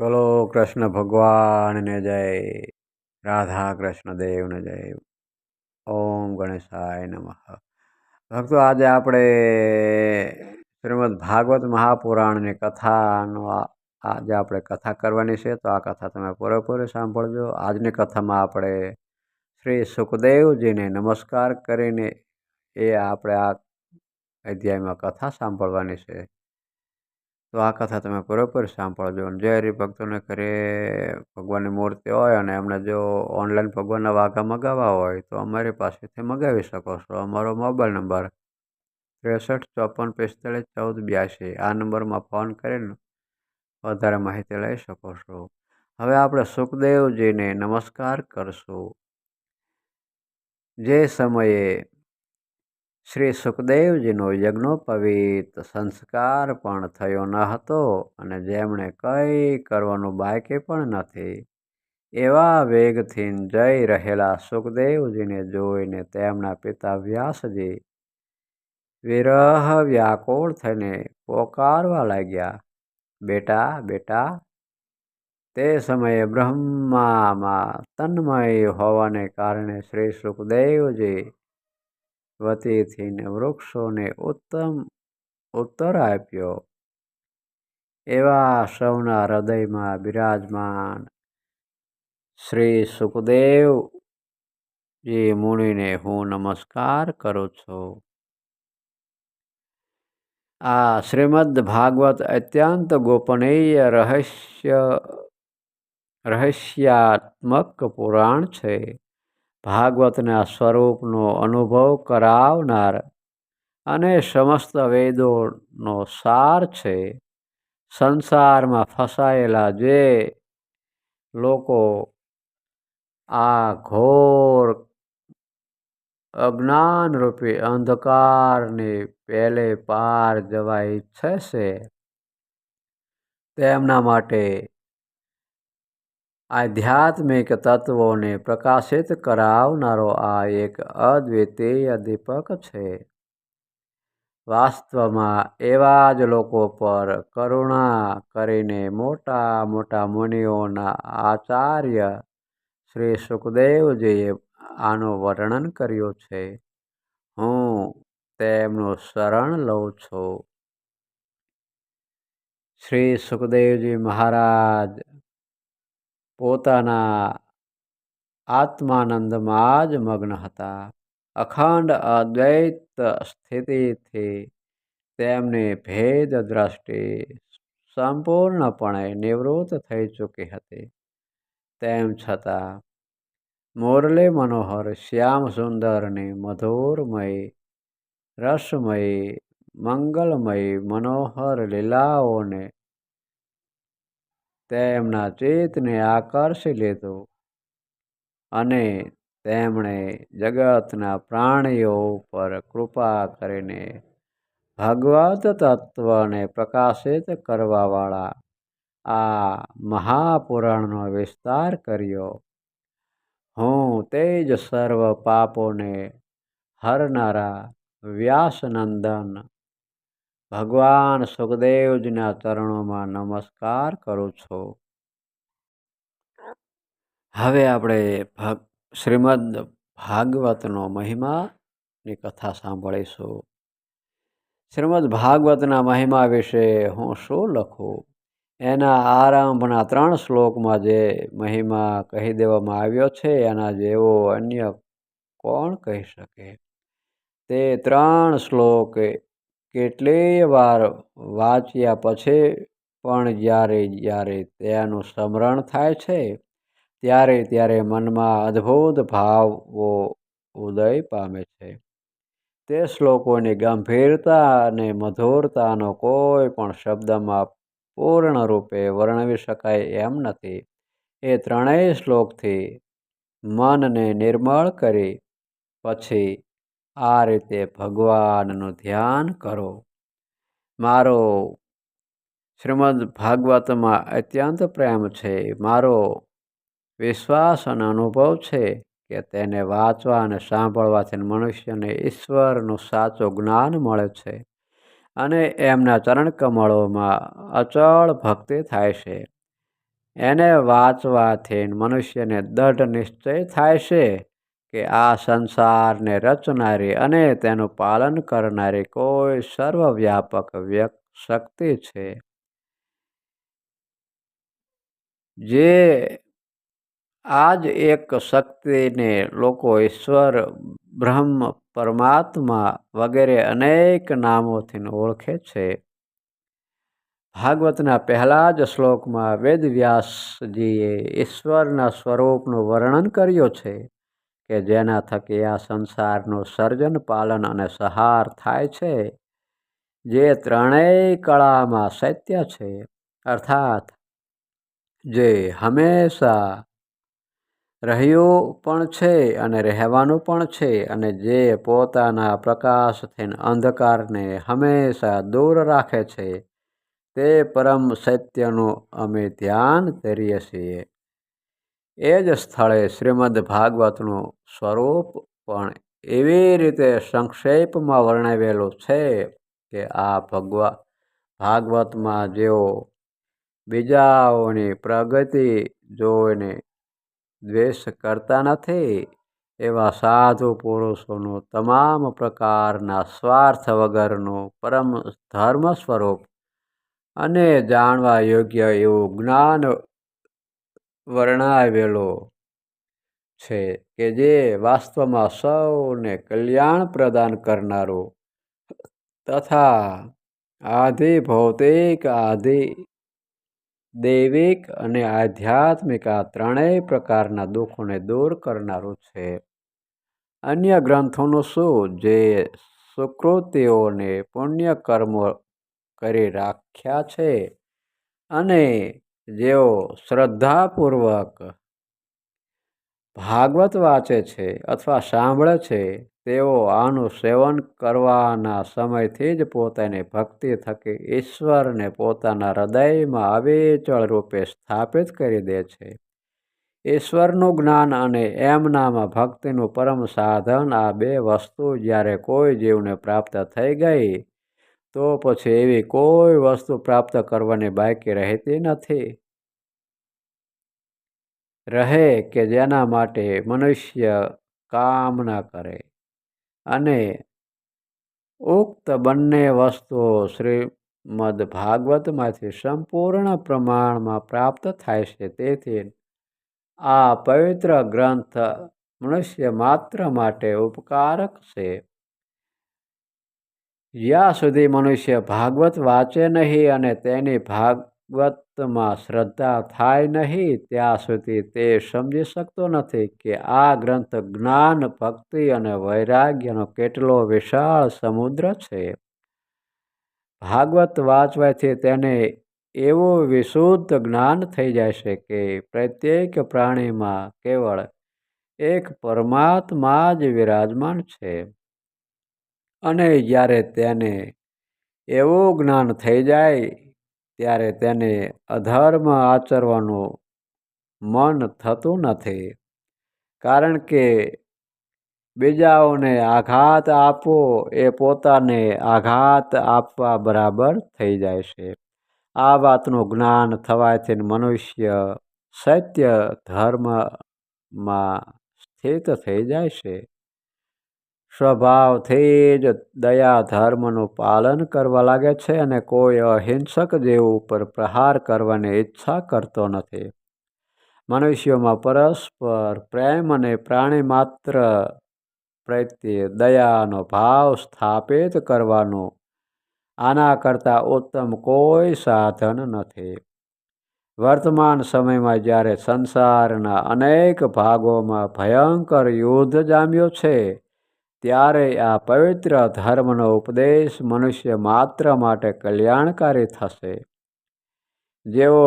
બોલો કૃષ્ણ ભગવાનને જય, રાધા કૃષ્ણ દેવને જય, ઓમ ગણેશાય નમઃ. ભક્તો, આજે આપણે શ્રીમદ ભાગવત મહાપુરાણની કથાનો આજે આપણે કથા કરવાની છે, તો આ કથા તમે પૂરેપૂરી સાંભળજો. આજની કથામાં આપણે શ્રી સુખદેવજીને નમસ્કાર કરીને એ આપણે આ અધ્યાયમાં કથા સાંભળવાની છે. તો આ કથા તમે પૂરેપૂરી સાંભળજો અને જે હરિભક્તોને ઘરે ભગવાનની મૂર્તિ હોય અને એમને જો ઓનલાઈન ભગવાનના વાઘા મગાવવા હોય તો અમારી પાસેથી મગાવી શકો છો. અમારો મોબાઈલ નંબર ત્રેસઠ ચોપન પિસ્તાળીસ ચૌદ બ્યાસી આ નંબરમાં ફોન કરીને વધારે માહિતી લઈ શકો છો. હવે આપણે સુખદેવજીને નમસ્કાર કરશું. જે સમયે શ્રી સુખદેવજીનો યજ્ઞોપવિત સંસ્કાર પણ થયો ન હતો અને જેમણે કંઈ કરવાનું બાકી પણ નથી. એવા વેગથી જઈ રહેલા સુખદેવજીને જોઈને તેમના પિતા વ્યાસજી વિરહ વ્યાકુળ થઈને પોકારવા લાગ્યા. બેટા બેટા, તે સમયે બ્રહ્મામાં તન્મય હોવાને કારણે શ્રી સુખદેવજી વતીથી વૃક્ષોને ઉત્તમ ઉત્તર આપ્યો. એવા સૌના હૃદયમાં બિરાજમાન શ્રી સુખદેવ જે મુનિને હું નમસ્કાર કરું છું. આ શ્રીમદ ભાગવત અત્યંત ગોપનીય રહસ્ય, રહસ્યાત્મક પુરાણ છે. ભાગવતના સ્વરૂપનો અનુભવ કરાવનાર અને સમસ્ત વેદોનો સાર છે. સંસારમાં ફસાયેલા જે લોકો આ ઘોર અજ્ઞાનરૂપી અંધકારની પેલે પાર જવા ઈચ્છે છે, તેમના માટે આધ્યાત્મિક તત્વોને પ્રકાશિત કરાવનારો આ એક અદ્વિતીય દીપક છે. વાસ્તવમાં એવા જ લોકો પર કરુણા કરીને મોટા મોટા મુનિઓના આચાર્ય શ્રી સુખદેવજીએ આનું વર્ણન કર્યું છે. હું તેમનું શરણ લઉં છું. શ્રી સુખદેવજી મહારાજ પોતાના આત્માનંદમાં જ મગ્ન હતા. અખંડ અદ્વૈત સ્થિતિથી તેમની ભેદ દ્રષ્ટિ સંપૂર્ણપણે નિવૃત્ત થઈ ચૂકી હતી. તેમ છતાં, મોરલે મનોહર શ્યામ સુંદરની મધુરમય, રસમય, મંગલમય મનોહર લીલાઓને તેમના ચેતને આકર્ષી લીધું અને તેમણે જગતના પ્રાણીઓ પર કૃપા કરીને ભગવત તત્વને પ્રકાશિત કરવાવાળા આ મહાપુરાણનો વિસ્તાર કર્યો. હું તે જ સર્વ પાપોને હરનારા વ્યાસનંદન ભગવાન સુખદેવજીના ચરણોમાં નમસ્કાર કરું છું. હવે આપણે શ્રીમદ ભાગવતનો મહિમાની કથા સાંભળીશું. શ્રીમદ ભાગવતના મહિમા વિશે હું શું લખું? એના આરંભના ત્રણ શ્લોકમાં જે મહિમા કહી દેવામાં આવ્યો છે, એના જેવો અન્ય કોણ કહી શકે? તે ત્રણ શ્લોક કેટલીય વાર વાંચ્યા પછી પણ જ્યારે જ્યારે તેનું સ્મરણ થાય છે, ત્યારે ત્યારે મનમાં અદ્ભુત ભાવો ઉદય પામે છે. તે શ્લોકોની ગંભીરતા અને મધુરતાનો કોઈ પણ શબ્દમાં પૂર્ણ રૂપે વર્ણવી શકાય એમ નથી. એ ત્રણેય શ્લોકથી મનને નિર્મળ કરી પછી આ રીતે ભગવાનનું ધ્યાન કરો. મારો શ્રીમદ ભાગવતમાં અત્યંત પ્રેમ છે. મારો વિશ્વાસ અને અનુભવ છે કે તેને વાંચવા અને સાંભળવાથી મનુષ્યને ઈશ્વરનું સાચું જ્ઞાન મળે છે અને એમના ચરણ કમળોમાં અચળ ભક્તિ થાય છે. એને વાંચવાથી મનુષ્યને દઢ નિશ્ચય થાય છે. કે આ સંસારને રચનારી અને તેનું પાલન કરનારી કોઈ સર્વવ્યાપક વ્યક્ત શક્તિ છે. જે આ જ એક શક્તિને લોકો ઈશ્વર, બ્રહ્મ, પરમાત્મા વગેરે અનેક નામોથી ઓળખે છે. ભાગવતના પહેલા જ શ્લોકમાં વેદવ્યાસજીએ ઈશ્વરના સ્વરૂપનું વર્ણન કર્યું છે. કે જેના થકી આ સંસારનું સર્જન, પાલન અને સહાર થાય છે, જે ત્રણેય કળામાં સત્ય છે. અર્થાત, જે હંમેશા રહ્યું પણ છે અને રહેવાનું પણ છે અને જે પોતાના પ્રકાશથી અંધકારને હંમેશા દૂર રાખે છે, તે પરમ સત્યનું અમે ધ્યાન કરીએ છીએ. એ જ સ્થળે શ્રીમદ ભાગવતનું સ્વરૂપ પણ એવી રીતે સંક્ષેપમાં વર્ણવેલું છે કે આ ભગવા, ભાગવતમાં જેઓ બીજાઓની પ્રગતિ જોઈને દ્વેષ કરતા નથી, એવા સાધુ પુરુષોનું તમામ પ્રકારના સ્વાર્થ વગરનું પરમ ધર્મ સ્વરૂપ અને જાણવા યોગ્ય એવું જ્ઞાન વર્ણાવેલો છે કે જે વાસ્તવમાં સૌને કલ્યાણ પ્રદાન કરનારું તથા આધિ ભૌતિક, આધિ દૈવિક અને આધ્યાત્મિક આ ત્રણેય પ્રકારના દુઃખોને દૂર કરનારું છે. અન્ય ગ્રંથોનું શું જે સુકૃતિઓને પુણ્ય કર્મો કરી રાખ્યા છે અને જેઓ શ્રદ્ધાપૂર્વક ભાગવત વાંચે છે અથવા સાંભળે છે, તેઓ આનું સેવન કરવાના સમયથી જ પોતાની ભક્તિ થકી ઈશ્વરને પોતાના હૃદયમાં અવિચળ રૂપે સ્થાપિત કરી દે છે. ઈશ્વરનું જ્ઞાન અને એમનામાં ભક્તિનું પરમ સાધન આ બે વસ્તુ જ્યારે કોઈ જીવને પ્રાપ્ત થઈ ગઈ તો પછી એવી કોઈ વસ્તુ પ્રાપ્ત કરવાની બાકી રહેતી નથી. રહે કે જેના માટે મનુષ્ય કામના કરે અને ઉક્ત બંને વસ્તુઓ શ્રીમદ ભાગવતમાંથી સંપૂર્ણ પ્રમાણમાં પ્રાપ્ત થાય છે. તેથી આ પવિત્ર ગ્રંથ મનુષ્ય માત્ર માટે ઉપકારક છે. જ્યાં સુધી મનુષ્ય ભાગવત વાંચે નહીં અને તેની ભાગવતમાં શ્રદ્ધા થાય નહીં, ત્યાં સુધી તે સમજી શકતો નથી કે આ ગ્રંથ જ્ઞાન, ભક્તિ અને વૈરાગ્યનો કેટલો વિશાળ સમુદ્ર છે. ભાગવત વાંચવાથી તેને એવું વિશુદ્ધ જ્ઞાન થઈ જાય છે કે પ્રત્યેક પ્રાણીમાં કેવળ એક પરમાત્મા જ વિરાજમાન છે. અને જ્યારે તેને એવું જ્ઞાન થઈ જાય, ત્યારે તેને અધર્મ આચરવાનું મન થતું નથી. કારણ કે બીજાઓને આઘાત આપવો એ પોતાને આઘાત આપવા બરાબર થઈ જાય છે. આ વાતનું જ્ઞાન થવાથી મનુષ્ય સત્ય ધર્મમાં સ્થિત થઈ જાય છે. સ્વભાવથી જ દયા ધર્મનું પાલન કરવા લાગે છે અને કોઈ અહિંસક જેવું ઉપર પ્રહાર કરવાની ઈચ્છા કરતો નથી. મનુષ્યોમાં પરસ્પર પ્રેમ અને પ્રાણી માત્ર પ્રત્યે દયાનો ભાવ સ્થાપિત કરવાનું આના કરતાં ઉત્તમ કોઈ સાધન નથી. વર્તમાન સમયમાં જ્યારે સંસારના અનેક ભાગોમાં ભયંકર યુદ્ધ જામ્યો છે ત્યારે આ પવિત્ર ધર્મનો ઉપદેશ મનુષ્ય માત્ર માટે કલ્યાણકારી થશે. જેઓ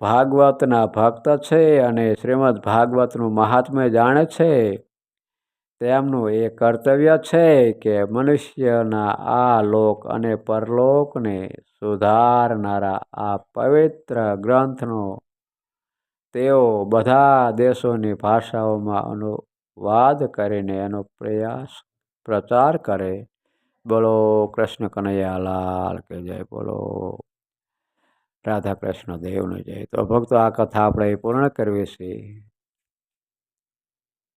ભાગવતના ભક્ત છે અને શ્રીમદ ભાગવતનું મહાત્મ્ય જાણે છે, તેમનું એ કર્તવ્ય છે કે મનુષ્યના આ લોક અને પરલોકને સુધારનારા આ પવિત્ર ગ્રંથનો તેઓ બધા દેશોની ભાષાઓમાં અનુવાદ કરીને એનો પ્રયાસ પ્રચાર કરે, બોલો કૃષ્ણ કનૈયાલાલ કે જય, બોલો રાધા કૃષ્ણ દેવને જય. તો ભક્તો આ કથા આપણે પૂર્ણ કરવી છે